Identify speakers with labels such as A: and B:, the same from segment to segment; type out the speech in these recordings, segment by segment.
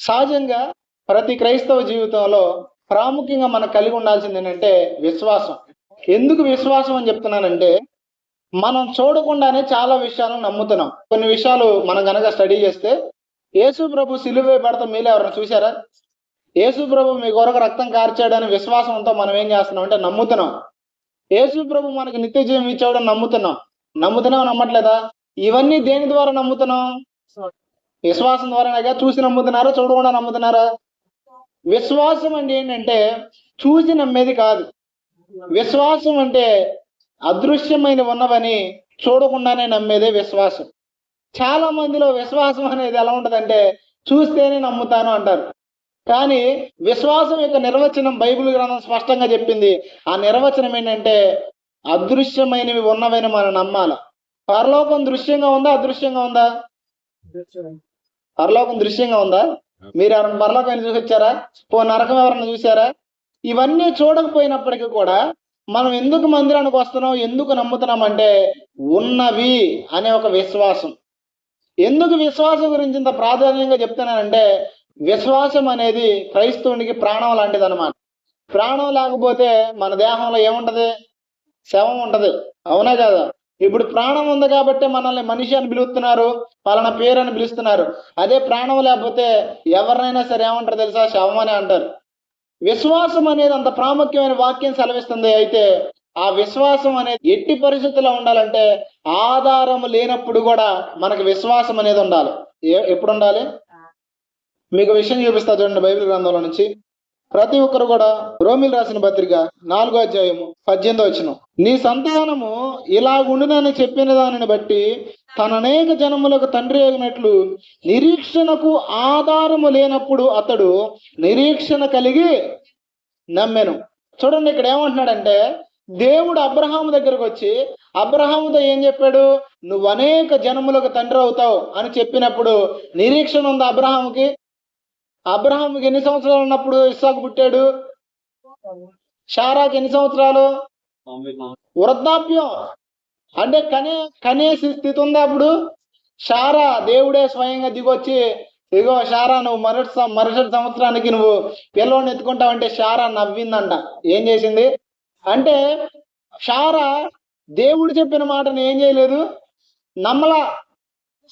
A: సహజంగా ప్రతి క్రైస్తవ జీవితంలో ప్రాముఖ్యంగా మనకు కలిగి ఉండాల్సింది ఏంటంటే విశ్వాసం. ఎందుకు విశ్వాసం అని చెప్తున్నానంటే మనం చూడకుండానే చాలా విషయాలను నమ్ముతున్నాం. కొన్ని విషయాలు మనం గనక స్టడీ చేస్తే యేసు ప్రభు సిలువే పడతాం మీలో ఎవరైనా చూసారా యేసు ప్రభు మీ కొరకు రక్తం కార్చాడని విశ్వాసంతో మనం ఏం చేస్తున్నాం అంటే నమ్ముతున్నాం. యేసు ప్రభు మనకి నిత్య జీవం ఇచ్చాడని నమ్ముతున్నాం. నమ్ముతున్నాం నమ్మట్లేదా? ఇవన్నీ దేని ద్వారా నమ్ముతున్నాం? విశ్వాసం ద్వారానేగా చూసి నమ్ముతున్నారా చూడకుండా నమ్ముతున్నారా? విశ్వాసం అంటే ఏంటంటే చూసి నమ్మేది కాదు. విశ్వాసం అంటే అదృశ్యమైన ఉన్నవని చూడకుండానే నమ్మేదే విశ్వాసం. చాలా మందిలో విశ్వాసం అనేది ఎలా ఉంటుందంటే చూస్తేనే నమ్ముతాను అంటారు. కానీ విశ్వాసం యొక్క నిర్వచనం బైబిల్ గ్రంథం స్పష్టంగా చెప్పింది ఆ నిర్వచనం ఏంటంటే అదృశ్యమైనవి ఉన్నవని మనం నమ్మాలి? పరలోకం దృశ్యంగా ఉందా అదృశ్యంగా ఉందా? పరలోకం దృశ్యంగా ఉందా? మీరు ఎవరైనా పరలోకం చూసి వచ్చారా పో నరకం ఎవరైనా చూసారా? ఇవన్నీ చూడకపోయినప్పటికీ కూడా మనం ఎందుకు మందిరానికి వస్తున్నాం ఎందుకు నమ్ముతున్నాం అంటే ఉన్నవి అనే ఒక విశ్వాసం. ఎందుకు విశ్వాసం గురించి ఇంత ప్రాధాన్యంగా చెప్తున్నానంటే విశ్వాసం అనేది క్రైస్తవునికి ప్రాణం లాంటిది అనమాట ప్రాణం లేకపోతే మన దేహంలో ఏముంటది? శవం ఉంటది. అవునా కదా? ఇప్పుడు ప్రాణం ఉంది కాబట్టి మనల్ని మనిషి అని పిలుస్తున్నారు పలానా పేరు అని పిలుస్తున్నారు. అదే ప్రాణం లేకపోతే ఎవరినైనా సరే ఏమంటారు తెలుసా? శవం అని అంటారు. విశ్వాసం అనేది అంత ప్రాముఖ్యమైన వాక్యం సెలవిస్తుంది. అయితే ఆ విశ్వాసం అనేది ఎట్టి పరిస్థితుల్లో ఉండాలంటే ఆధారం లేనప్పుడు కూడా మనకి విశ్వాసం అనేది ఉండాలి. ఎప్పుడు ఉండాలి? మీకు విషయం చూపిస్తా చూడండి బైబిల్ గ్రంథంలో నుంచి. ప్రతి ఒక్కరు కూడా రోమిల్ రాసిన పత్రిక నాలుగో అధ్యాయము పద్దెనిమిదో వచ్చిన నీ సంతానము ఇలాగుండునని చెప్పిన దానిని బట్టి తన అనేక జనములకు తండ్రి అయినట్లు నిరీక్షణకు ఆధారము లేనప్పుడు అతడు నిరీక్షణ కలిగి నమ్మెను. చూడండి ఇక్కడ ఏమంటున్నాడంటే దేవుడు అబ్రహాము దగ్గరకు వచ్చి అబ్రహాముతో ఏం చెప్పాడు? నువ్వు అనేక జనములకు తండ్రి అవుతావు అని చెప్పినప్పుడు నిరీక్షణ ఉంది అబ్రహాముకి? అబ్రహాంకి ఎన్ని సంవత్సరాలు ఉన్నప్పుడు ఇస్సాకు పుట్టాడు? షారాకి ఎన్ని సంవత్సరాలు? వృద్ధాప్యం. అంటే కనే కనేసి స్థితి ఉందా అప్పుడు? షారా దేవుడే స్వయంగా దిగొచ్చి ఇగో షారా నువ్వు మరుసటి మరుసటి సంవత్సరానికి నువ్వు పిల్లోని ఎత్తుకుంటావంటే షారా నవ్విందంట. ఏం చేసింది? అంటే షారా దేవుడు చెప్పిన మాటను ఏం చేయలేదు? నమ్మలా.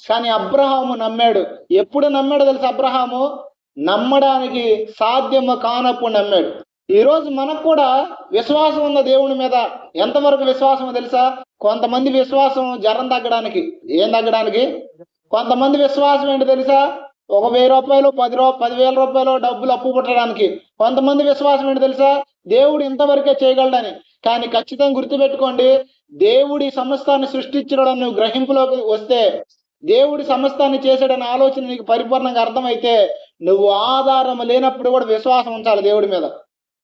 A: కానీ అబ్రహాము నమ్మాడు. ఎప్పుడు నమ్మాడు తెలుసు అబ్రహాము? నమ్మడానికి సాధ్యము కానప్పుడు నమ్మాడు. ఈరోజు మనకు కూడా విశ్వాసం ఉన్న దేవుని మీద ఎంతవరకు విశ్వాసం తెలుసా? కొంతమంది విశ్వాసం జ్వరం తగ్గడానికి. ఏం తగ్గడానికి? కొంతమంది విశ్వాసం ఏంటి తెలుసా? ఒక వెయ్యి రూపాయలు పది రూ పదివేల రూపాయలు డబ్బులు అప్పు పుట్టడానికి. కొంతమంది విశ్వాసం ఏంటి తెలుసా? దేవుడు ఇంతవరకే చేయగలడని. కానీ ఖచ్చితంగా గుర్తుపెట్టుకోండి దేవుడి సమస్తాన్ని సృష్టించడం నువ్వు గ్రహింపులోకి వస్తే దేవుడి సమస్తాన్ని చేసాడనే ఆలోచన నీకు పరిపూర్ణంగా అర్థమైతే నువ్వు ఆధారం లేనప్పుడు కూడా విశ్వాసం ఉంచాలి దేవుడి మీద.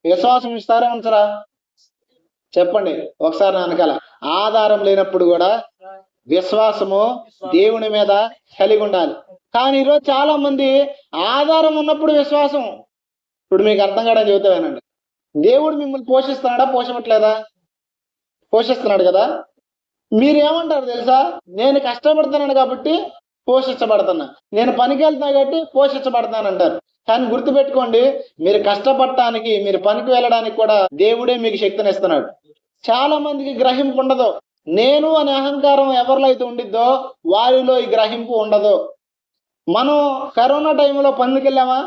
A: విశ్వాసం ఇస్తారా ఉంచరా? చెప్పండి ఒకసారి నా ఆధారం లేనప్పుడు కూడా విశ్వాసము దేవుని మీద కలిగి ఉండాలి. కానీ ఈరోజు చాలా మంది ఆధారం ఉన్నప్పుడు విశ్వాసం. ఇప్పుడు మీకు అర్థం కావడం చెబుతావేనండి దేవుడు మిమ్మల్ని పోషిస్తున్నాడా పోషమట్లేదా పోషిస్తున్నాడు కదా. మీరు ఏమంటారు తెలుసా? నేను కష్టపడుతున్నాను కాబట్టి పోషించబడుతున్నా. నేను పనికి వెళ్తున్నా కాబట్టి పోషించబడతాను అంటారు. కానీ గుర్తుపెట్టుకోండి మీరు కష్టపడటానికి మీరు పనికి వెళ్ళడానికి కూడా దేవుడే మీకు శక్తిని ఇస్తున్నాడు చాలా మందికి గ్రహింపు ఉండదు. నేను అనే అహంకారం ఎవరిలో అయితే ఉండిద్దో వారిలో ఈ గ్రహింపు ఉండదు. మనం కరోనా టైంలో పనులకు వెళ్ళామా?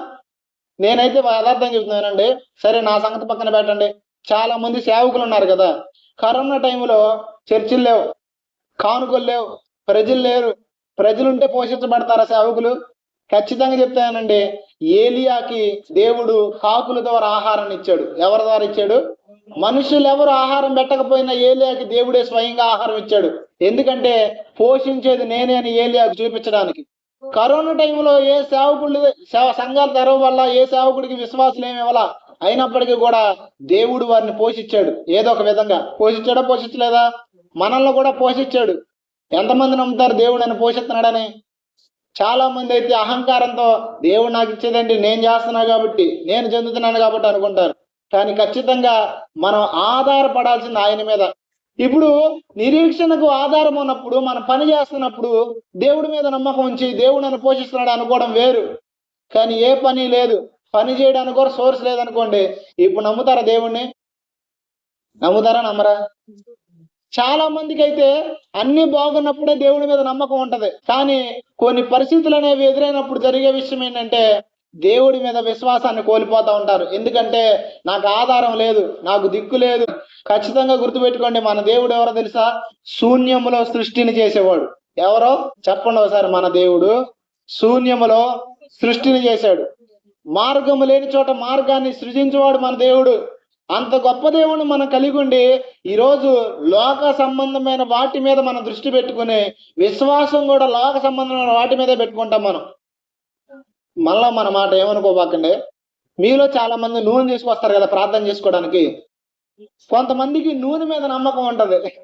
A: నేనైతే యథార్థం చెప్తున్నానండి సరే నా సంగతి పక్కన పెట్టండి. చాలా మంది సేవకులు ఉన్నారు కదా. కరోనా టైంలో చర్చిలు లేవు కానుకలు లేవు ప్రజలు లేరు. ప్రజలుంటే పోషించబడతారా సేవకులు? ఖచ్చితంగా చెప్తానండి. ఏలియాకి దేవుడు కాకుల ద్వారా ఆహారాన్ని ఇచ్చాడు. ఎవరి ద్వారా ఇచ్చాడు? మనుషులు ఎవరు ఆహారం పెట్టకపోయినా ఏలియాకి దేవుడే స్వయంగా ఆహారం ఇచ్చాడు. ఎందుకంటే పోషించేది నేనే అని ఏలియాకి చూపించడానికి. కరోనా టైంలో ఏ సేవకుడు సేవ సంఘాలు తెరవ వల్ల ఏ సేవకుడికి విశ్వాసం ఏమి ఇవ్వాల? అయినప్పటికీ కూడా దేవుడు వారిని పోషించాడు. ఏదో ఒక విధంగా. పోషించాడా పోషించలేదా? మనల్ని కూడా పోషించాడు. ఎంతమంది నమ్ముతారు? దేవుడు నన్ను పోషిస్తున్నాడని. చాలా మంది అయితే అహంకారంతో దేవుడు నాకు ఇచ్చేదండి నేను చేస్తున్నా కాబట్టి నేను చెందుతున్నాను కాబట్టి అనుకుంటారు. కానీ ఖచ్చితంగా మనం ఆధారపడాల్సింది ఆయన మీద. ఇప్పుడు నిరీక్షణకు ఆధారం ఉన్నప్పుడు మనం పని చేస్తున్నప్పుడు దేవుడి మీద నమ్మకం ఉంచి దేవుడు నన్ను పోషిస్తున్నాడు అనుకోవడం వేరు. కానీ ఏ పని లేదు. పని చేయడానికి కూడా సోర్స్ లేదనుకోండి. ఇప్పుడు నమ్ముతారా దేవుణ్ణి? నమ్ముతారా నమ్మరా? చాలా మందికి అయితే అన్ని బాగున్నప్పుడే దేవుడి మీద నమ్మకం ఉంటది. కానీ కొన్ని పరిస్థితులు అనేవి ఎదురైనప్పుడు జరిగే విషయం ఏంటంటే దేవుడి మీద విశ్వాసాన్ని కోల్పోతూ ఉంటారు. ఎందుకంటే నాకు ఆధారం లేదు నాకు దిక్కు లేదు. ఖచ్చితంగా గుర్తుపెట్టుకోండి మన దేవుడు ఎవరో తెలుసా? శూన్యములో సృష్టిని చేసేవాడు. ఎవరో? చెప్పండి ఒకసారి మన దేవుడు శూన్యములో సృష్టిని చేశాడు. మార్గము లేని చోట మార్గాన్ని సృజించేవాడు మన దేవుడు. అంత గొప్ప దేవుని మనం కలిగి ఉండి ఈరోజు లోక సంబంధమైన వాటి మీద మనం దృష్టి పెట్టుకుని విశ్వాసం కూడా లోక సంబంధమైన వాటి మీదే పెట్టుకుంటాం మనం. మళ్ళా మన మాట ఏమనుకోబాకండి? మీలో చాలా మంది నూనె తీసుకొస్తారు కదా ప్రార్థన చేసుకోవడానికి. కొంతమందికి నూనె మీద నమ్మకం ఉంటది.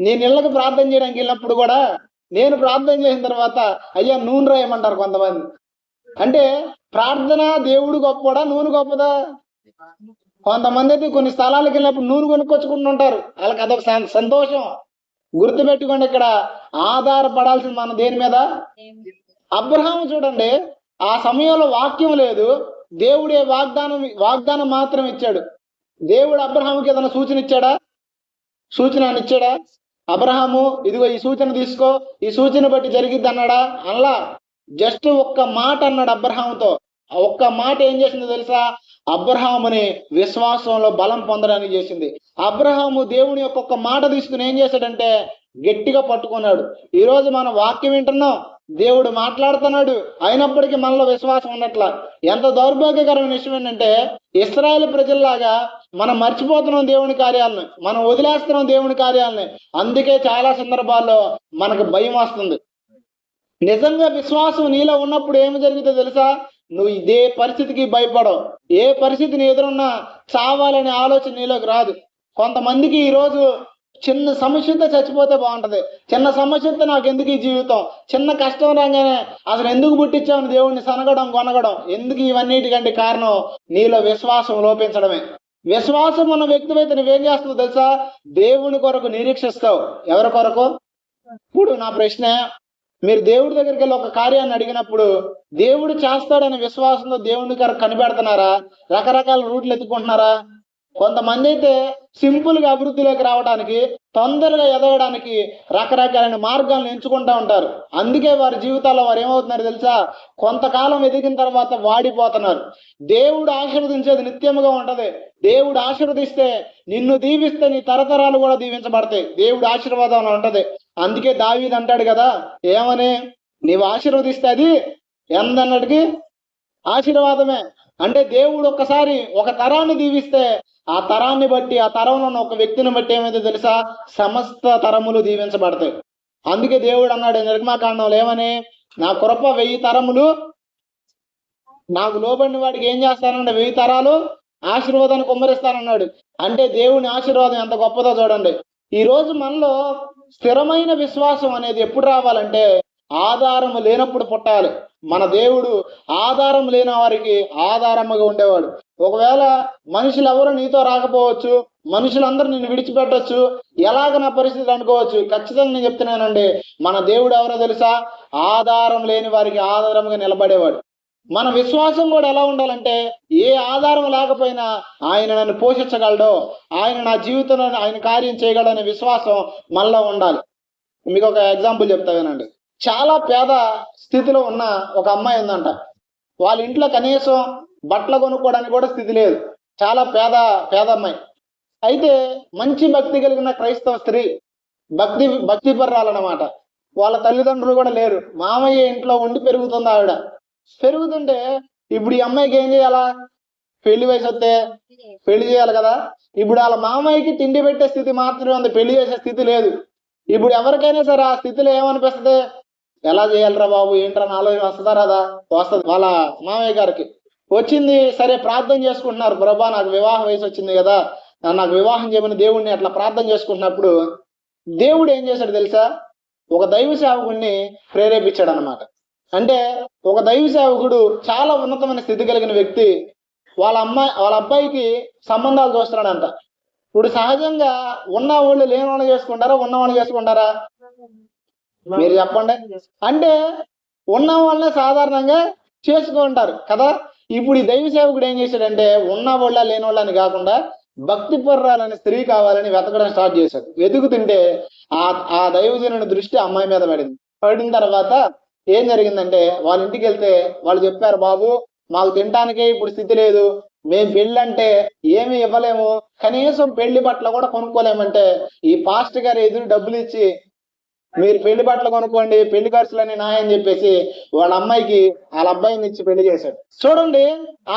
A: నేను ఇళ్ళకి ప్రార్థన చేయడానికి వెళ్ళినప్పుడు కూడా నేను ప్రార్థన చేసిన తర్వాత అయ్యా నూనె రాయమంటారు కొంతమంది. అంటే ప్రార్థన దేవుడు గొప్పడా నూనె గొప్పదా? కొంతమంది అయితే కొన్ని స్థలాలకు వెళ్ళినప్పుడు నూనె కొనుక్కొచ్చుకుంటూ ఉంటారు. వాళ్ళకి అదొక సంతోషం. గుర్తుపెట్టుకోండి ఇక్కడ ఆధారపడాల్సింది మన దేని మీద? అబ్రహాం చూడండి ఆ సమయంలో వాక్యం లేదు. దేవుడే వాగ్దానం వాగ్దానం మాత్రం ఇచ్చాడు. దేవుడు అబ్రహాముకి ఏదైనా సూచన ఇచ్చాడా? సూచన ఇచ్చాడా? అబ్రహాము ఇదిగో ఈ సూచన తీసుకో ఈ సూచన బట్టి జరిగిద్ది అన్నాడా అలా జస్ట్ ఒక్క మాట అన్నాడు అబ్రహాముతో. ఒక్క మాట ఏం చేసిందో తెలుసా? అబ్రహాముని విశ్వాసంలో బలం పొందడానికి చేసింది. అబ్రహాము దేవుని యొక్క ఒక్క మాట తీసుకుని ఏం చేశాడంటే గట్టిగా పట్టుకున్నాడు. ఈరోజు మనం వాక్యం వింటున్నాం దేవుడు మాట్లాడుతున్నాడు అయినప్పటికీ మనలో విశ్వాసం ఉన్నట్ల. ఎంత దౌర్భాగ్యకరమైన విషయం ఏంటంటే ఇస్రాయేల్ ప్రజల్లాగా మనం మర్చిపోతున్నాం దేవుని కార్యాలను మనం వదిలేస్తున్నాం దేవుని కార్యాలని. అందుకే చాలా సందర్భాల్లో మనకు భయం వస్తుంది. నిజంగా విశ్వాసం నీలో ఉన్నప్పుడు ఏమి జరుగుతుందో తెలుసా? నువ్వు ఇదే పరిస్థితికి భయపడవు. ఏ పరిస్థితిని ఎదురున్నా చావాలనే ఆలోచన నీలోకి రాదు. కొంతమందికి ఈరోజు చిన్న సమస్యతో చచ్చిపోతే బాగుంటది. చిన్న సమస్యతో నాకు ఎందుకు ఈ జీవితం? చిన్న కష్టం రాగానే అసలు ఎందుకు పుట్టించావు? దేవుడిని సనగడం కొనగడం ఎందుకు ఇవన్నిటికంటే కారణం నీలో విశ్వాసం లోపించడమే. విశ్వాసం ఉన్న వ్యక్తివైతే నువ్వేం చేస్తావు తెలుసా? దేవుని కొరకు నిరీక్షిస్తావు. ఎవరి కొరకు? ఇప్పుడు నా ప్రశ్న మీరు దేవుడి దగ్గరికి వెళ్ళి ఒక కార్యాన్ని అడిగినప్పుడు దేవుడు చేస్తాడనే విశ్వాసంతో దేవుని గారు కనిపెడుతున్నారా? రకరకాల రూట్లు ఎత్తుకుంటున్నారా? కొంతమంది అయితే సింపుల్గా అభివృద్ధిలోకి రావడానికి తొందరగా ఎదగడానికి రకరకాలైన మార్గాలను ఎంచుకుంటా ఉంటారు. అందుకే వారి జీవితాల్లో వారు ఏమవుతున్నారు తెలుసా? కొంతకాలం ఎదిగిన తర్వాత వాడిపోతున్నారు. దేవుడు ఆశీర్వదించేది నిత్యముగా ఉంటది. దేవుడు ఆశీర్వదిస్తే నిన్ను దీవిస్తే నీ తరతరాలు కూడా దీవించబడతాయి. దేవుడు ఆశీర్వాదం ఉంటది. అందుకే దావీద్ అంటాడు కదా ఏమని? నీవు ఆశీర్వదిస్తే అది ఎందన్నటికి? ఆశీర్వాదమే. అంటే దేవుడు ఒక్కసారి ఒక తరాన్ని దీవిస్తే ఆ తరాన్ని బట్టి ఆ తరంలో ఉన్న ఒక వ్యక్తిని బట్టి ఏమైతే తెలుసా? సమస్త తరములు దీవించబడతాయి. అందుకే దేవుడు అన్నాడు నిర్మాకాండంలో ఏమని? నా కృప వెయ్యి తరములు నాకు లోబడిన వాడికి ఏం చేస్తానంటే వెయ్యి తరాలు ఆశీర్వాదాన్ని కుమ్మరిస్తానన్నాడు అంటే దేవుని ఆశీర్వాదం ఎంత గొప్పదో చూడండి. ఈ రోజు మనలో స్థిరమైన విశ్వాసం అనేది ఎప్పుడు రావాలంటే ఆధారము లేనప్పుడు పుట్టాలి. మన దేవుడు ఆధారం లేని వారికి ఆధారముగా ఉండేవాడు. ఒకవేళ మనుషులు ఎవరు నీతో రాకపోవచ్చు మనుషులందరూ నిన్ను విడిచిపెట్టచ్చు ఎలాగ నా పరిస్థితి అనుకోవచ్చు ఖచ్చితంగా నేను చెప్తున్నానండి మన దేవుడు ఎవరో తెలుసా? ఆధారం లేని వారికి ఆధారంగా నిలబడేవాడు. మన విశ్వాసం కూడా ఎలా ఉండాలంటే ఏ ఆధారం లేకపోయినా ఆయన నన్ను పోషించగలడు ఆయన నా జీవితంలో ఆయన కార్యం చేయగలడనే విశ్వాసం మనలో ఉండాలి. మీకు ఒక ఎగ్జాంపుల్ చెప్తా వినండి. చాలా పేద స్థితిలో ఉన్న ఒక అమ్మాయి ఉందంట. వాళ్ళ ఇంట్లో కనీసం బట్టలు కొనుక్కోవడానికి కూడా స్థితి లేదు. చాలా పేద పేద అమ్మాయి. అయితే మంచి భక్తి కలిగిన క్రైస్తవ స్త్రీ భక్తి భక్తి పర్రాలన్నమాట వాళ్ళ తల్లిదండ్రులు కూడా లేరు. మామయ్య ఇంట్లో ఉండి పెరుగుతుంది ఆవిడ. పెరుగుతుంటే ఇప్పుడు ఈ అమ్మాయికి ఏం చేయాలా? పెళ్ళి వయసు వస్తే పెళ్ళి చేయాలి కదా? ఇప్పుడు వాళ్ళ మామయ్యకి తిండి పెట్టే స్థితి మాత్రమే ఉంది పెళ్ళి చేసే స్థితి లేదు. ఇప్పుడు ఎవరికైనా సరే ఆ స్థితిలో ఏమనిపిస్తుంది? ఎలా చేయాలిరా బాబు? ఏంట్రా నా ఆలోచన? వస్తుందా రాదా? వస్తుంది. వాళ్ళ మామయ్య గారికి. వచ్చింది సరే ప్రార్థన చేసుకుంటున్నారు. ప్రభా నాకు వివాహ వయసు వచ్చింది కదా. నాకు వివాహం చేయమని దేవుడిని అట్లా ప్రార్థన చేసుకుంటున్నప్పుడు దేవుడు ఏం చేశాడు తెలుసా? ఒక దైవ సేవకుడిని ప్రేరేపించాడు అనమాట అంటే ఒక దైవ సేవకుడు చాలా ఉన్నతమైన స్థితి కలిగిన వ్యక్తి వాళ్ళ అమ్మాయి వాళ్ళ అబ్బాయికి సంబంధాలు చూస్తున్నాడంట. ఇప్పుడు సహజంగా ఉన్న వాళ్ళు లేని వాళ్ళు చేసుకుంటారా ఉన్న వాళ్ళు చేసుకుంటారా? మీరు చెప్పండి. అంటే ఉన్న వాళ్ళనే సాధారణంగా చేసుకుంటారు కదా. ఇప్పుడు ఈ దైవ సేవకుడు ఏం చేశాడంటే ఉన్న వాళ్ళ లేని వాళ్ళని కాకుండా భక్తి పర్రాలని స్త్రీ కావాలని వెతకడం స్టార్ట్ చేశాడు. వెతుకుతుంటే ఆ ఆ దైవజనుని దృష్టి అమ్మాయి మీద పడింది. పడిన తర్వాత ఏం జరిగిందంటే వాళ్ళ ఇంటికి వెళ్తే వాళ్ళు చెప్పారు బాబు మాకు తినటానికే ఇప్పుడు స్థితి లేదు. మేము పెళ్ళంటే ఏమి ఇవ్వలేము. కనీసం పెళ్ళి బట్టలు కూడా కొనుక్కోలేమంటే ఈ పాస్ట్ గారు ఎదురు డబ్బులు ఇచ్చి మీరు పెళ్ళి బట్టలు కొనుక్కోండి పెళ్ళి ఖర్చులని నాయని చెప్పేసి వాళ్ళ అమ్మాయికి వాళ్ళ అబ్బాయిని ఇచ్చి పెళ్ళి చేశాడు. చూడండి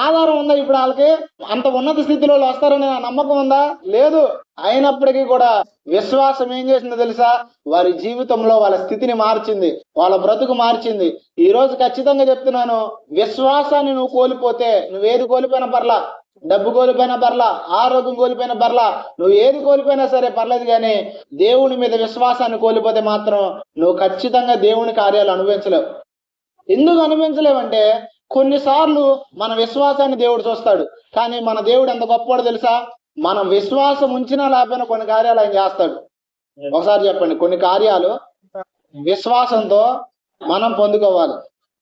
A: ఆధారం ఉందా ఇప్పుడు వాళ్ళకి? అంత ఉన్నత స్థితిలో వస్తారని నా నమ్మకం ఉందా? లేదు. అయినప్పటికీ కూడా విశ్వాసం ఏం చేసిందో తెలుసా? వారి జీవితంలో వాళ్ళ స్థితిని మార్చింది వాళ్ళ బ్రతుకు మార్చింది. ఈ రోజు ఖచ్చితంగా చెప్తున్నాను విశ్వాసాన్ని నువ్వు కోల్పోతే నువ్వేది కోల్పోయినా పర్లా. డబ్బు కోల్పోయినా పర్లా ఆరోగ్యం కోల్పోయినా పర్లా నువ్వు ఏది కోల్పోయినా సరే పర్లేదు కానీ దేవుని మీద విశ్వాసాన్ని కోల్పోతే మాత్రం నువ్వు ఖచ్చితంగా దేవుని కార్యాలు అనుభవించలేవు. ఎందుకు అనుభవించలేవంటే కొన్నిసార్లు మన విశ్వాసాన్ని దేవుడు చూస్తాడు. కానీ మన దేవుడు ఎంత గొప్పవాడు తెలుసా? మనం విశ్వాసం ఉంచినా లేకపోయినా కొన్ని కార్యాలు ఆయన చేస్తాడు. ఒకసారి చెప్పండి కొన్ని కార్యాలు విశ్వాసంతో మనం పొందుకోవాలి.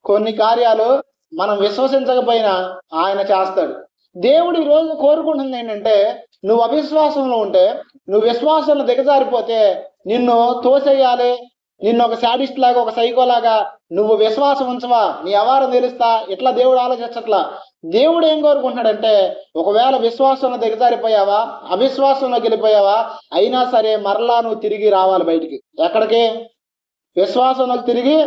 A: కొన్ని కార్యాలు మనం విశ్వసించకపోయినా ఆయన చేస్తాడు. దేవుడు ఈ రోజు కోరుకుంటుంది ఏంటంటే నువ్వు అవిశ్వాసంలో ఉంటే నువ్వు విశ్వాసంలో దిగజారిపోతే నిన్ను తోసేయాలి నిన్ను ఒక శాడిస్ట్ లాగా ఒక సైకో లాగా నువ్వు విశ్వాసం ఉంచవా? నీ అవారం తెలుస్తా? ఇట్లా దేవుడు ఆలోచించట్లా? దేవుడు ఏం కోరుకుంటున్నాడంటే ఒకవేళ విశ్వాసంలో దిగజారిపోయావా అవిశ్వాసంలోకి వెళ్ళిపోయావా అయినా సరే మరలా నువ్వు తిరిగి రావాలి బయటికి. ఎక్కడికి? విశ్వాసంలోకి తిరిగి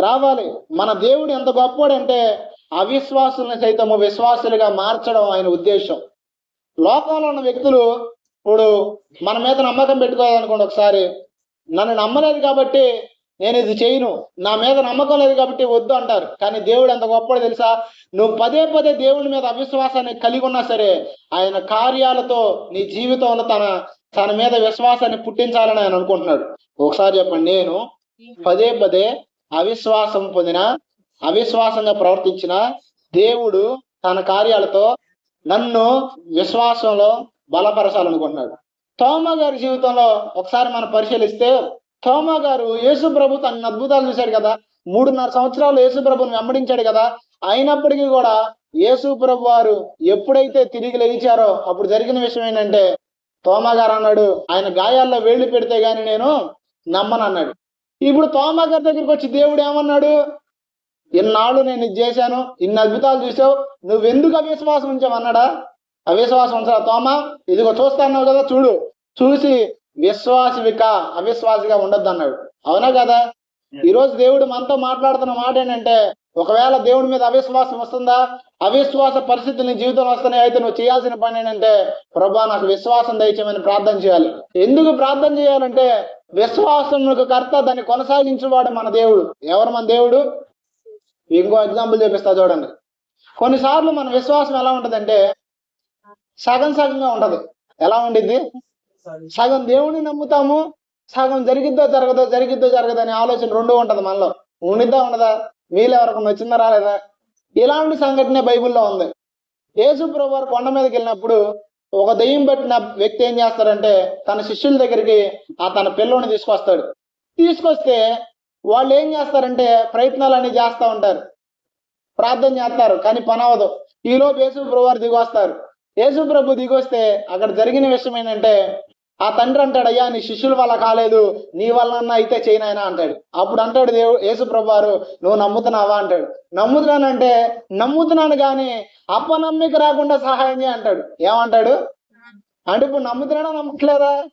A: రావాలి. మన దేవుడు ఎంత గొప్పవాడంటే అవిశ్వాసుల్ని సైతము విశ్వాసులుగా మార్చడం ఆయన ఉద్దేశం. లోకంలో ఉన్న వ్యక్తులు ఇప్పుడు మన మీద నమ్మకం పెట్టుకోవాలనుకోండి ఒకసారి. నన్ను నమ్మలేదు కాబట్టి నేను ఇది చేయను. నా మీద నమ్మకం లేదు కాబట్టి వద్దు అంటారు. కానీ దేవుడు ఎంత గొప్పది తెలుసా? నువ్వు పదే పదే దేవుడి మీద అవిశ్వాసాన్ని కలిగి ఉన్నా సరే ఆయన కార్యాలతో నీ జీవితంలో తన తన మీద విశ్వాసాన్ని పుట్టించాలని ఆయన అనుకుంటున్నాడు. ఒకసారి చెప్పండి నేను పదే పదే అవిశ్వాసం పొందిన అవిశ్వాసంగా ప్రవర్తించిన దేవుడు తన కార్యాలతో నన్ను విశ్వాసంలో బలపరచాలనుకుంటున్నాడు. తోమా గారి జీవితంలో ఒకసారి మనం పరిశీలిస్తే తోమా గారు యేసు ప్రభు తన అద్భుతాలు చూశాడు కదా. మూడున్నర సంవత్సరాలు యేసు ప్రభుని వెంబడించాడు కదా. అయినప్పటికీ కూడా యేసు ప్రభు వారు ఎప్పుడైతే తిరిగి లేచారో అప్పుడు జరిగిన విషయం ఏంటంటే తోమా గారు అన్నాడు ఆయన గాయాల్లో వేళ్ళు పెడితే గాని నేను నమ్మను అన్నాడు ఇప్పుడు తోమా గారి దగ్గరికి వచ్చి దేవుడు ఏమన్నాడు? ఇన్నాళ్ళు నేను ఇది చేశాను ఇన్ని అద్భుతాలు చూసావు నువ్వెందుకు అవిశ్వాసం ఉంచావు అన్నాడా? అవిశ్వాసం ఉంచావా తోమా? ఇదిగో చూస్తాన్నావు కదా చూడు. చూసి విశ్వాసివిక అవిశ్వాసిగా ఉండొద్దు అన్నాడు అవునా కదా? ఈ రోజు దేవుడు మనతో మాట్లాడుతున్న మాట ఏంటంటే ఒకవేళ దేవుడి మీద అవిశ్వాసం వస్తుందా అవిశ్వాస పరిస్థితులు నీ జీవితంలో వస్తున్నాయి అయితే నువ్వు చేయాల్సిన పని ఏంటంటే ప్రభా నాకు విశ్వాసం దయచేయమని ప్రార్థన చేయాలి. ఎందుకు ప్రార్థన చేయాలంటే విశ్వాసములకు కర్త దాన్ని కొనసాగించేవాడు మన దేవుడు. ఎవరు మన దేవుడు? ఇంకో ఎగ్జాంపుల్ చూపిస్తా చూడండి. కొన్నిసార్లు మన విశ్వాసం ఎలా ఉంటదంటే సగం సగంగా ఉంటది. ఎలా ఉండిద్ది? సగం దేవుని నమ్ముతాము సగం జరిగిద్దో జరగదో జరిగిద్దో జరగదో అనే ఆలోచన రెండు ఉంటది మనలో. ఉండిద్దా ఉండదా? మీలో ఎవరికి వచ్చిందా రాలేదా? ఇలాంటి సంఘటన బైబిల్లో ఉంది. యేసు ప్రభు కొండ మీదకి వెళ్ళినప్పుడు ఒక దెయ్యం పెట్టిన వ్యక్తి ఏం చేస్తాడంటే తన శిష్యుల దగ్గరికి ఆ తన పిల్లోని తీసుకొస్తాడు. తీసుకొస్తే వాళ్ళు ఏం చేస్తారంటే ప్రయత్నాలన్నీ చేస్తూ ఉంటారు. ప్రార్థన చేస్తారు కానీ పని అవ్వదు ఈలోపు యేసు ప్రభువారు వారు దిగి వస్తారు యేసు ప్రభు అక్కడ జరిగిన విషయం ఏంటంటే ఆ తండ్రి అంటాడు అయ్యా నీ శిష్యుల వల్ల కాలేదు నీ వల్ల అయితే చేయనైనా అంటాడు. అప్పుడు అంటాడు దేవు యేసు వారు నువ్వు నమ్ముతున్నావా? అంటాడు. నమ్ముతున్నానంటే నమ్ముతున్నాను కానీ అపనమ్మిక రాకుండా సహాయం చేయ అంటాడు. ఏమంటాడు? అంటే ఇప్పుడు నమ్ముతున్నాడా నమ్మట్లేదా?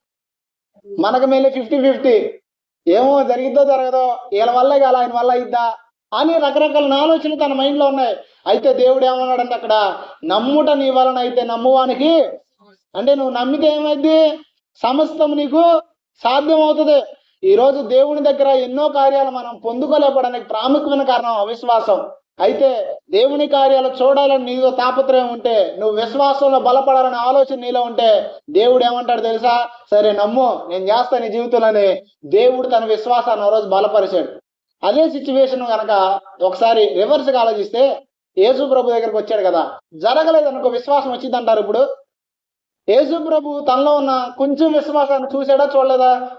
A: మనకు మేలే ఫిఫ్టీ ఫిఫ్టీ. ఏమో జరిగిద్దో జరగదో వీళ్ళ వల్లే కాల ఆయన వల్ల అయిద్దా అని రకరకాల ఆలోచనలు తన మైండ్లో ఉన్నాయి. అయితే దేవుడు ఏమన్నాడంటే అక్కడ నమ్ముట నీ వలన అయితే నమ్మువానికి అంటే నువ్వు నమ్మితే ఏమైంది సమస్తం నీకు సాధ్యం అవుతుంది ఈ రోజు దేవుని దగ్గర ఎన్నో కార్యాలు మనం పొందుకోలేకపోవడానికి ప్రాముఖ్యమైన కారణం అవిశ్వాసం. అయితే దేవుని కార్యాలు చూడాలని నీలో తాపత్రయం ఉంటే నువ్వు విశ్వాసంలో బలపడాలనే ఆలోచన నీలో ఉంటే దేవుడు ఏమంటాడు తెలుసా? సరే నమ్ము నేను చేస్తాను నీ జీవితంలోని. దేవుడు తన విశ్వాసాన్ని ఆ రోజు బలపరిచాడు. అదే సిచ్యువేషన్ కనుక ఒకసారి రివర్స్గా ఆలోచిస్తే యేసు ప్రభు దగ్గరికి వచ్చాడు కదా. జరగలేదు అనుకో విశ్వాసం వచ్చింది అంటారు ఇప్పుడు. యేసు ప్రభు తనలో ఉన్న కొంచెం విశ్వాసాన్ని చూసాడా చూడలేదా?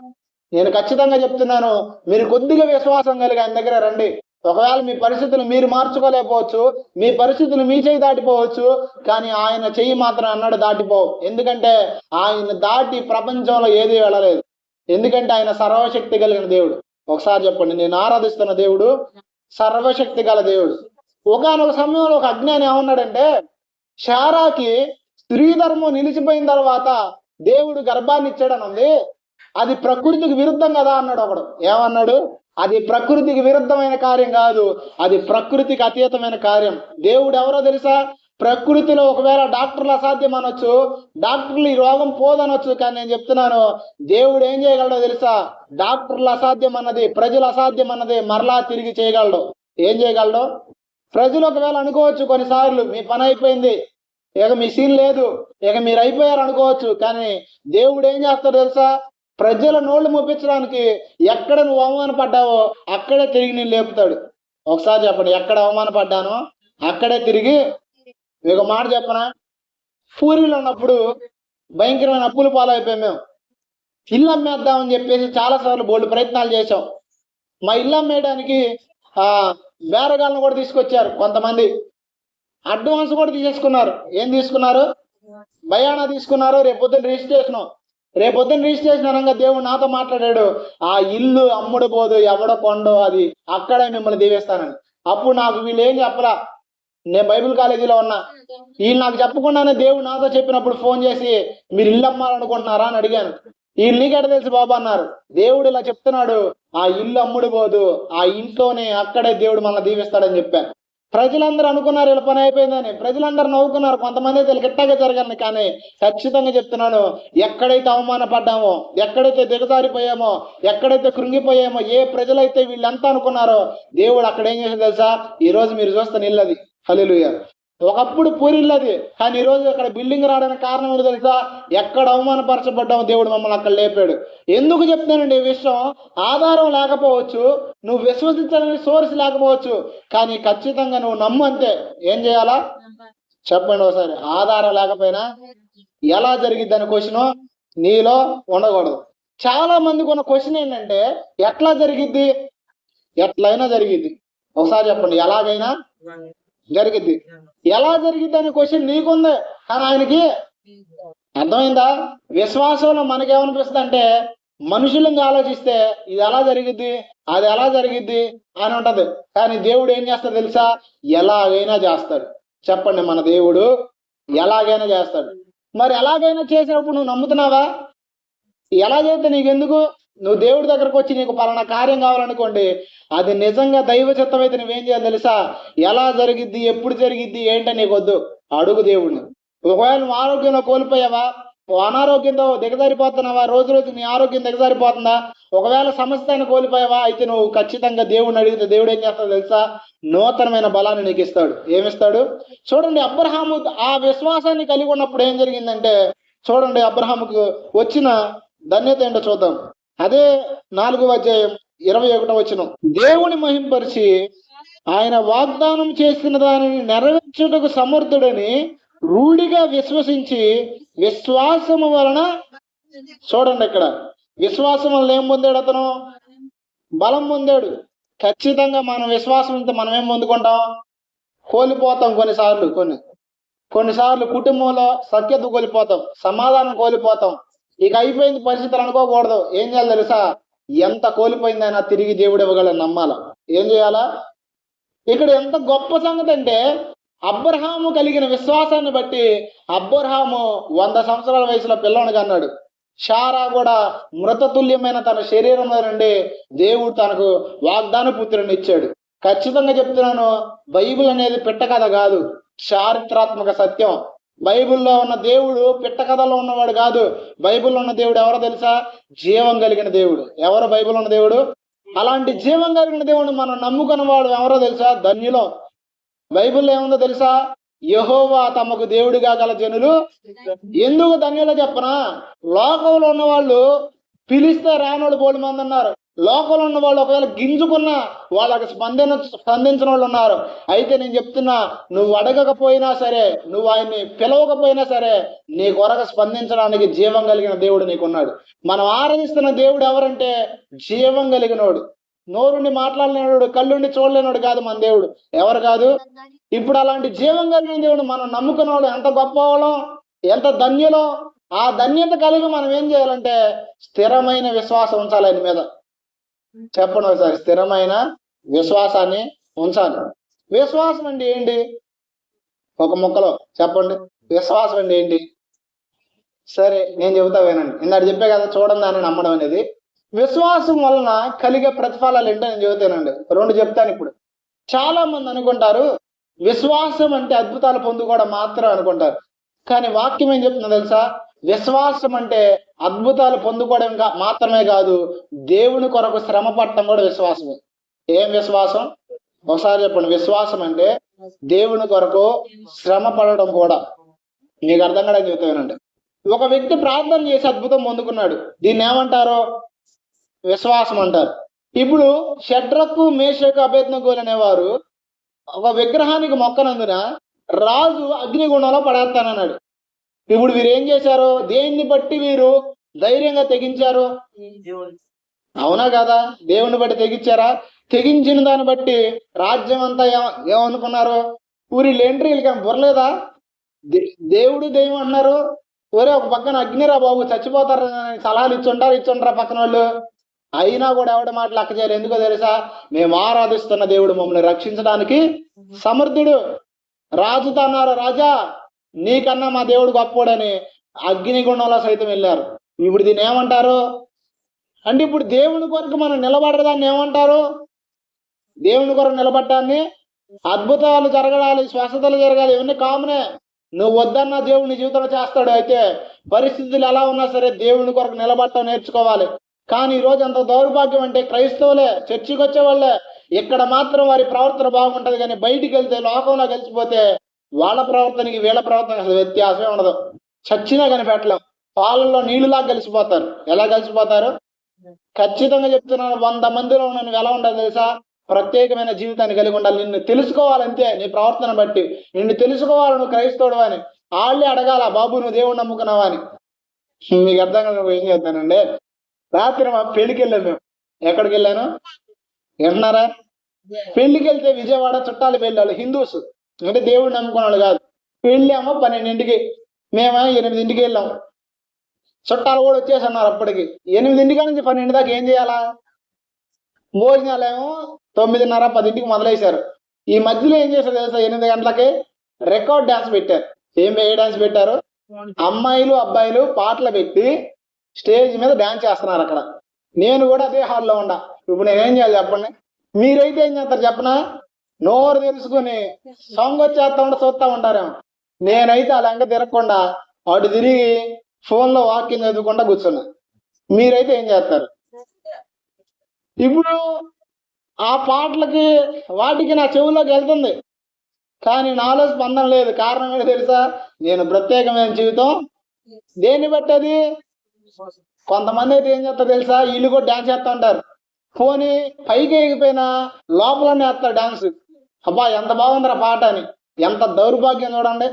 A: నేను ఖచ్చితంగా చెప్తున్నాను మీరు కొద్దిగా విశ్వాసం కలిగి ఆయన దగ్గర రండి. ఒకవేళ మీ పరిస్థితులు మీరు మార్చుకోలేకపోవచ్చు మీ పరిస్థితులు మీ చేయి దాటిపోవచ్చు కానీ ఆయన చెయ్యి మాత్రం అన్నాడు దాటిపోవు ఎందుకంటే ఆయన దాటి ప్రపంచంలో ఏది వెళ్ళలేదు. ఎందుకంటే ఆయన సర్వశక్తి కలిగిన దేవుడు. ఒకసారి చెప్పండి నేను ఆరాధిస్తున్న దేవుడు సర్వశక్తి గల దేవుడు. ఒకనొక సమయంలో ఒక అజ్ఞాని ఏమన్నాడంటే శారాకి స్త్రీ ధర్మం నిలిచిపోయిన తర్వాత దేవుడు గర్భాన్ని ఇచ్చాడని ఉంది. అది ప్రకృతికి విరుద్ధం కదా అన్నాడు ఒకడు. ఏమన్నాడు? అది ప్రకృతికి విరుద్ధమైన కార్యం కాదు. అది ప్రకృతికి అతీతమైన కార్యం. దేవుడు ఎవరో తెలుసా? ప్రకృతిలో ఒకవేళ డాక్టర్లు అసాధ్యం అనొచ్చు డాక్టర్లు ఈ రోగం పోదనొచ్చు కానీ నేను చెప్తున్నాను దేవుడు ఏం చేయగలడో తెలుసా? డాక్టర్లు అసాధ్యం అన్నది ప్రజలు అసాధ్యం అన్నది మరలా తిరిగి చేయగలడు. ఏం చేయగలడు? ప్రజలు ఒకవేళ అనుకోవచ్చు కొన్నిసార్లు మీ పని అయిపోయింది ఇక మీ సీన్ లేదు ఇక మీరు అయిపోయారు అనుకోవచ్చు కానీ దేవుడు ఏం చేస్తాడో తెలుసా? ప్రజల నోళ్ళు మొప్పించడానికి ఎక్కడ నువ్వు అవమానపడ్డావో అక్కడే తిరిగి నేను లేపుతాడు. ఒకసారి చెప్పండి ఎక్కడ అవమానపడ్డానో అక్కడే తిరిగి మీకు మాట చెప్పనా? పూరిలో ఉన్నప్పుడు భయంకరమైన అప్పులు పాలైపోయాం మేము. ఇల్లు అమ్మేద్దామని చెప్పేసి చాలా సార్లు బోల్డ్ ప్రయత్నాలు చేశాం. మా ఇల్లు అమ్మేయడానికి ఆ బేరగాళ్ళను కూడా తీసుకొచ్చారు కొంతమంది. అడ్వాన్స్ కూడా తీసేసుకున్నారు. ఏం తీసుకున్నారు? భయానా తీసుకున్నారు. రేపు పొద్దున్న రిజిస్ట్రేషన్. రేపొద్దున పొద్దున్న రిజిస్ట్రేషన్ అనగా దేవుడు నాతో మాట్లాడాడు ఆ ఇల్లు అమ్ముడు పోదు ఎవడ కొండో అది అక్కడే మిమ్మల్ని దీవేస్తానని అప్పుడు నాకు వీళ్ళు ఏం చెప్పరా నేను బైబిల్ కాలేజీలో ఉన్నా. వీళ్ళు నాకు చెప్పకుండానే దేవుడు నాతో చెప్పినప్పుడు ఫోన్ చేసి మీరు ఇల్లు అమ్మాలనుకుంటున్నారా? అని అడిగాను. వీళ్ళు నీకెట తెలుసు బాబు అన్నారు. దేవుడు ఇలా చెప్తున్నాడు ఆ ఇల్లు అమ్ముడు పోదు ఆ ఇంట్లోనే అక్కడే దేవుడు మనల్ని దీవిస్తాడని చెప్పాను. ప్రజలందరూ అనుకున్నారు ఇలా పని అయిపోయిందని. ప్రజలందరూ నవ్వుకున్నారు. కొంతమంది అయితే గిట్టగా జరగండి కానీ ఖచ్చితంగా చెప్తున్నాను. ఎక్కడైతే అవమానపడ్డామో ఎక్కడైతే దిగజారిపోయామో ఎక్కడైతే కృంగిపోయామో ఏ ప్రజలైతే వీళ్ళంతా అనుకున్నారో దేవుడు అక్కడ ఏం చేసింది తెలుసా? ఈ రోజు మీరు చూస్తే నిల్లది హల్లెలూయా. ఒకప్పుడు పూరిల్లది కానీ ఈ రోజు అక్కడ బిల్డింగ్ రావడానికి కారణం ఏంటో తెలుసా? ఎక్కడ అవమానపరచబడ్డాము దేవుడు మమ్మల్ని అక్కడ లేపాడు. ఎందుకు చెప్తానండి ఈ విషయం? ఆధారం లేకపోవచ్చు నువ్వు విశ్వసించాలని సోర్స్ లేకపోవచ్చు కానీ ఖచ్చితంగా నువ్వు నమ్ము అంతే. ఏం చేయాలా? చెప్పండి ఒకసారి. ఆధారం లేకపోయినా ఎలా జరిగిద్ది అని క్వశ్చన్ నీలో ఉండకూడదు. చాలా మందికి ఉన్న క్వశ్చన్ ఏంటంటే ఎట్లా జరిగిద్ది? ఎట్లయినా జరిగింది ఒకసారి చెప్పండి ఎలాగైనా? జరిగిద్ది ఎలా జరిగిద్ది అనే క్వశ్చన్ నీకుంది. కానీ ఆయనకి అర్థమైందా? విశ్వాసంలో మనకేమనిపిస్తుంది అంటే మనుషులంగా ఆలోచిస్తే ఇది ఎలా జరిగిద్ది అది ఎలా జరిగిద్ది అని ఉంటది. కానీ దేవుడు ఏం చేస్తాడు తెలుసా? ఎలాగైనా చేస్తాడు. చెప్పండి మన దేవుడు ఎలాగైనా చేస్తాడు. మరి ఎలాగైనా చేసినప్పుడు నువ్వు నమ్ముతున్నావా? ఎలా చేస్తే నీకెందుకు? నువ్వు దేవుడి దగ్గరకు వచ్చి నీకు పలానా కార్యం కావాలనుకోండి అది నిజంగా దైవ చిత్తం అయితే నువ్వేం చేయాలి తెలుసా? ఎలా జరిగిద్ది ఎప్పుడు జరిగిద్ది ఏంటని నీకు వద్దు. అడుగు దేవుడిని ఒకవేళ నువ్వు ఆరోగ్యంలో కోల్పోయావా? అనారోగ్యంతో దిగజారిపోతున్నావా? రోజు రోజు నీ ఆరోగ్యం దిగజారిపోతుందా? ఒకవేళ సమస్యను కోల్పోయావా? అయితే నువ్వు ఖచ్చితంగా దేవుడిని అడిగితే దేవుడు ఏం చేస్తాడు తెలుసా? నూతనమైన బలాన్ని నీకు ఇస్తాడు. ఏమిస్తాడు? చూడండి అబ్రహాము ఆ విశ్వాసాన్ని కలిగి ఉన్నప్పుడు ఏం జరిగిందంటే చూడండి అబ్రహాముకు వచ్చిన ధన్యత ఏంటో చూద్దాం. అదే నాలుగవ అధ్యాయం ఇరవై ఒకటో వచ్చిన దేవుని మహింపరిచి ఆయన వాగ్దానం చేసిన దానిని నెరవేర్చుటకు సమర్థుడని రూఢిగా విశ్వసించి విశ్వాసము వలన చూడండి ఇక్కడ. విశ్వాసం వలన ఏం పొందాడు అతను? బలం పొందాడు. ఖచ్చితంగా మన విశ్వాసం ఉంటే మనం ఏం పొందుకుంటాం? కోల్పోతాం కొన్నిసార్లు కొన్ని. కొన్నిసార్లు కుటుంబంలో సఖ్యత కోల్పోతాం సమాధానం కోల్పోతాం. ఇక అయిపోయింది పరిస్థితులు అనుకోకూడదు. ఏం చేయాలి తెలుసా? ఎంత కోల్పోయిందైనా తిరిగి దేవుడు ఇవ్వగల నమ్మాల? ఏం చేయాలా? ఇక్కడ ఎంత గొప్ప సంగతి అంటే అబ్రహాము కలిగిన విశ్వాసాన్ని బట్టి అబ్రహాము వంద సంవత్సరాల వయసులో పిల్లని కన్నాడు. షారా కూడా మృతతుల్యమైన తన శరీరంలో నుండి దేవుడు తనకు వాగ్దాన పుత్రుని ఇచ్చాడు. ఖచ్చితంగా చెప్తున్నాను బైబిల్ అనేది పెట్ట కథ కాదు చారిత్రాత్మక సత్యం. బైబిల్లో ఉన్న దేవుడు పిట్ట కథలో ఉన్నవాడు కాదు. బైబిల్లో ఉన్న దేవుడు ఎవరో తెలుసా? జీవం కలిగిన దేవుడు. ఎవరు బైబిల్ ఉన్న దేవుడు? అలాంటి జీవం కలిగిన దేవుడు మనం నమ్ముకున్న వాడు ఎవరో తెలుసా? ధన్యులం. బైబిల్లో ఏముందో తెలుసా? యహోవా తమకు దేవుడిగా గల జనులు. ఎందుకు ధన్యులో చెప్పనా? లోకంలో ఉన్న వాళ్ళు పిలిస్తే రానోళ్ళు బోడు అన్నారు. లోకంలో ఉన్న వాళ్ళు ఒకవేళ గింజుకున్నా వాళ్ళకి స్పందన స్పందించిన వాళ్ళు ఉన్నారు. అయితే నేను చెప్తున్నా నువ్వు అడగకపోయినా సరే నువ్వు ఆయన్ని పిలవకపోయినా సరే నీ కొరకు స్పందించడానికి జీవం కలిగిన దేవుడు నీకున్నాడు. మనం ఆరాధిస్తున్న దేవుడు ఎవరంటే జీవం కలిగినోడు. నోరుండి మాట్లాడలేనాడు కళ్ళుండి చూడలేనోడు కాదు మన దేవుడు. ఎవరు కాదు? ఇప్పుడు అలాంటి జీవం కలిగిన దేవుడు మనం నమ్ముకున్న వాళ్ళు ఎంత గొప్పవాళ్ళం ఎంత ధన్యులో ఆ ధన్యత కలిగి మనం ఏం చేయాలంటే స్థిరమైన విశ్వాసం ఉంచాలి ఆయన మీద. చెప్పండి ఒకసారి స్థిరమైన విశ్వాసాన్ని ఉంచాలి. విశ్వాసం అంటే ఏంటి? ఒక ముక్కలో చెప్పండి. విశ్వాసం అంటే ఏంటి? సరే నేను చెబుతా వినండి. ఇందాక చెప్పే కదా చూడండి అని నమ్మడం అనేది. విశ్వాసం వలన కలిగే ప్రతిఫలాలు ఏంటో నేను చెబుతానండి రెండు చెప్తాను ఇప్పుడు. చాలా మంది అనుకుంటారు విశ్వాసం అంటే అద్భుతాలు పొందుకోవడం మాత్రం అనుకుంటారు. కానీ వాక్యం ఏం చెప్తుందో తెలుసా? విశ్వాసం అంటే అద్భుతాలు పొందుకోవడం కా- మాత్రమే కాదు దేవుని కొరకు శ్రమ పడటం కూడా విశ్వాసమే. ఏం విశ్వాసం? ఒకసారి చెప్పండి విశ్వాసం అంటే దేవుని కొరకు శ్రమ పడడం కూడా. మీకు అర్థం కూడా చెబుతానండి ఒక వ్యక్తి ప్రార్థన చేసి అద్భుతం పొందుకున్నాడు. దీన్ని ఏమంటారు? విశ్వాసం అంటారు. ఇప్పుడు షడ్రకు మేషకు అభేద్నగోలు అనేవారు ఒక విగ్రహానికి మొక్కనందున రాజు అగ్నిగుణంలో పడేస్తానన్నాడు. ఇప్పుడు వీరు ఏం చేశారు? దేన్ని బట్టి వీరు ధైర్యంగా తెగించారు? అవునా కదా? దేవుని బట్టి తెగించారా? తెగించిన దాన్ని బట్టి రాజ్యం అంతా ఏమనుకున్నారు? ఊరి లేంట్రీ వీళ్ళకి బుర్రలేదా? దేవుడు దెయ్యం అంటున్నారు. ఒరే ఒక పక్కన అగ్నిరా బాబు చచ్చిపోతారు అని సలహాలు ఇచ్చుంటారు ఇచ్చుంటారా పక్కన వాళ్ళు? అయినా కూడా ఎవడ మాట లెక్క చేయరు ఎందుకో తెలుసా? మేము ఆరాధిస్తున్న దేవుడు మమ్మల్ని రక్షించడానికి సమర్థుడు. రాజుతో అన్నారు రాజా నీకన్నా మా దేవుడు గొప్పోడని అగ్నిగుండంలో సైతం వెళ్ళారు. ఇప్పుడు దీన్ని ఏమంటారు? అంటే ఇప్పుడు దేవుని కొరకు మనం నిలబడదాన్ని ఏమంటారు? దేవుని కొరకు నిలబడ్డాన్ని అద్భుతాలు జరగడాలి స్వస్థతలు జరగాలి ఇవన్నీ కామనే. నువ్వు వద్దన్న దేవుని జీవితంలో చేస్తాడు అయితే పరిస్థితులు ఎలా ఉన్నా సరే దేవుని కొరకు నిలబడటం నేర్చుకోవాలి. కానీ ఈ రోజు అంత దౌర్భాగ్యం అంటే క్రైస్తవులే చర్చికి వచ్చే వాళ్ళే ఇక్కడ మాత్రం వారి ప్రవర్తన బాగుంటది కానీ బయటికి వెళ్తే లోకంలో కలిసిపోతే వాళ్ళ ప్రవర్తనకి వీళ్ళ ప్రవర్తనకి అసలు వ్యత్యాసమే ఉండదు. చచ్చినా కనిపెట్టలేం పాలల్లో నీళ్ళులా కలిసిపోతారు. ఎలా కలిసిపోతారు? ఖచ్చితంగా చెప్తున్నాను వంద మందిలో నువ్వు ఎలా ఉండాలి తెలుసా? ప్రత్యేకమైన జీవితాన్ని కలిగి ఉండాలి. నిన్ను తెలుసుకోవాలంతే నీ ప్రవర్తన బట్టి. నిన్ను తెలుసుకోవాలి నువ్వు క్రైస్తవుడు అని. వాళ్ళే అడగాల బాబు నువ్వు దేవుడు నమ్ముకున్నావా? అని. మీకు అర్థం కాదు ఏం చేస్తానండి? రాత్రి మా పెళ్ళికి వెళ్ళాను మేము. ఎక్కడికి వెళ్ళాను? వింటున్నారా పెళ్ళికి వెళ్తే విజయవాడ చుట్టాలు వెళ్ళాలి హిందూస్. అంటే దేవుడు నమ్ముకున్న కాదు. వెళ్ళాము పన్నెండింటికి. మేము ఎనిమిదింటికి వెళ్ళాం. చుట్టాలు కూడా వచ్చేసన్నారు అప్పటికి. ఎనిమిదింటికి నుంచి పన్నెండు దాకా ఏం చేయాలా? భోజనాలేమో తొమ్మిదిన్నర పదింటికి మొదలేశారు ఈ మధ్యలో ఏం చేశారు తెలుసా? ఎనిమిది గంటలకి రికార్డ్ డాన్స్ పెట్టారు. ఏం ఏ డాన్స్ పెట్టారు? అమ్మాయిలు అబ్బాయిలు పాటలు పెట్టి స్టేజ్ మీద డాన్స్ చేస్తున్నారు అక్కడ. నేను కూడా అదే హాల్లో ఉన్నా ఇప్పుడు నేనేం చేయాలి చెప్పండి? మీరైతే ఏం చేస్తారు చెప్పనా? నోరు తెలుసుకుని సాంగ్ వచ్చేస్తా చూస్తా ఉంటారేమో నేనైతే అలా ఇంకా తిరగకుండా అటు తిరిగి ఫోన్లో వాకింగ్ చదువుకుంటా కూర్చున్నా. మీరైతే ఏం చేస్తారు? ఇప్పుడు ఆ పాటలకి వాటికి నా చెవుల్లోకి వెళ్తుంది. కానీ నాలో స్పందన లేదు. కారణం ఏంటి తెలుసా? నేను ప్రత్యేకమైన జీవితం. దేన్ని బట్టి అది? కొంతమంది అయితే ఏం చేస్తారు తెలుసా? వీళ్ళు కూడా డాన్స్ చేస్తూ ఉంటారు. పోనీ పైకి ఎగిపోయినా లోపలనే వేస్తారు డాన్స్ అబ్బా ఎంత బాగుందిరా పాట అని. ఎంత దౌర్భాగ్యం చూడండి.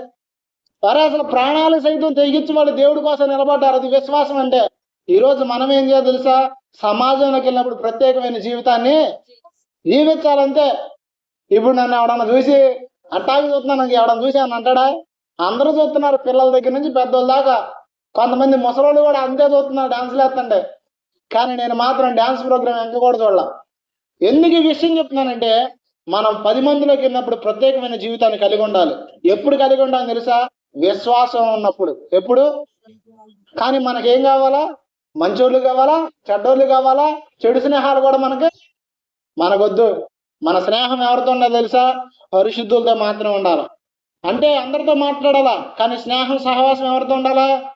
A: సరే అసలు ప్రాణాలు సైతం తెగించి వాళ్ళు దేవుడి కోసం నిలబడ్డారు. అది విశ్వాసం అంటే ఈ రోజు మనం ఏం చేయాలి తెలుసా? సమాజంలోకి వెళ్ళినప్పుడు ప్రత్యేకమైన జీవితాన్ని జీవించాలంటే ఇప్పుడు నన్ను ఎవడన్నా చూసి అట్టాగి చూస్తున్నాను నాకు ఎవడన్నా చూసి అని అంటాడా? అందరూ చూస్తున్నారు పిల్లల దగ్గర నుంచి పెద్దోళ్ళ దాకా. కొంతమంది ముసలోళ్ళు కూడా అంతే చూస్తున్నారు డాన్స్లు వేస్తుంటే. కానీ నేను మాత్రం డాన్స్ ప్రోగ్రామ్ ఎంత కూడా చూడాల. ఎందుకు ఈ విషయం చెప్తున్నానంటే మనం పది మందిలోకి వెళ్ళినప్పుడు ప్రత్యేకమైన జీవితాన్ని కలిగి ఉండాలి. ఎప్పుడు కలిగి ఉండాలి తెలుసా? విశ్వాసం ఉన్నప్పుడు. ఎప్పుడు? కానీ మనకేం కావాలా? మంచోళ్ళు కావాలా? చెడ్డోళ్ళు కావాలా? చెడు స్నేహాలు కూడా మనకి మనకొద్దు. మన స్నేహం ఎవరితో ఉండాలి తెలుసా? పరిశుద్ధులతో మాత్రం ఉండాలి. అంటే అందరితో మాట్లాడాలా? కానీ స్నేహం సహవాసం ఎవరితో ఉండాలా?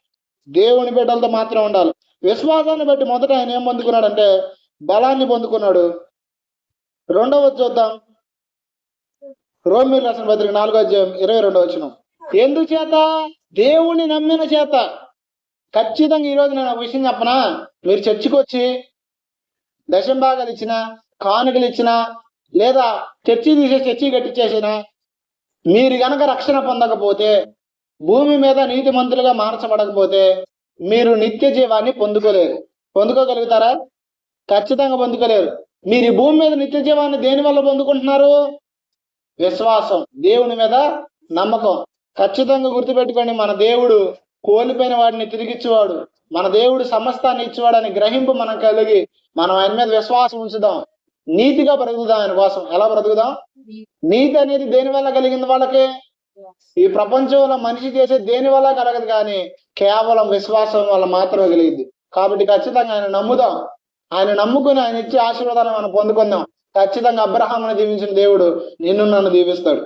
A: దేవుని బిడ్డలతో మాత్రం ఉండాలి. విశ్వాసాన్ని బట్టి మొదట ఆయన ఏం పొందుకున్నాడంటే బలాన్ని పొందుకున్నాడు. రెండవది చూద్దాం. రోమిల్ రాసిన పత్రిక నాలుగో అధ్యాయం ఇరవై రెండో వచ్చిన ఎందుచేత దేవుణ్ణి నమ్మిన చేత. ఖచ్చితంగా ఈరోజు నేను ఒక విషయం చెప్పనా? మీరు చర్చికి వచ్చి దశంభాగాలు ఇచ్చిన కానుకలు ఇచ్చిన లేదా చర్చి తీసే చర్చి కట్టించేసిన మీరు గనక రక్షణ పొందకపోతే భూమి మీద నీతి మంత్రులుగా మార్చబడకపోతే మీరు నిత్య జీవాన్ని పొందుకోలేరు. పొందుకోగలుగుతారా? ఖచ్చితంగా పొందుకోలేరు. మీరు భూమి మీద నిత్య జీవాన్ని దేని వల్ల పొందుకుంటున్నారు? విశ్వాసం. దేవుని మీద నమ్మకం. ఖచ్చితంగా గుర్తుపెట్టుకోండి మన దేవుడు కోల్పోయిన వాడిని తిరిగిచ్చేవాడు. మన దేవుడు సమస్తాన్ని ఇచ్చేవాడని గ్రహింపు మనం కలిగి మనం ఆయన మీద విశ్వాసం ఉంచుదాం. నీతిగా బ్రతుకుదాం ఆయన కోసం. ఎలా బ్రతుకుదాం? నీతి అనేది దేని వల్ల కలిగింది వాళ్ళకి? ఈ ప్రపంచంలో మనిషి చేసే దేని వల్ల కలగదు కానీ కేవలం విశ్వాసం వల్ల మాత్రమే కలిగింది. కాబట్టి ఖచ్చితంగా ఆయన నమ్ముదాం. ఆయన నమ్ముకుని ఆయన ఇచ్చే ఆశీర్వాదాన్ని మనం పొందుకుందాం. ఖచ్చితంగా అబ్రహామును దీవించిన దేవుడు నిన్ను నన్ను దీవిస్తాడు.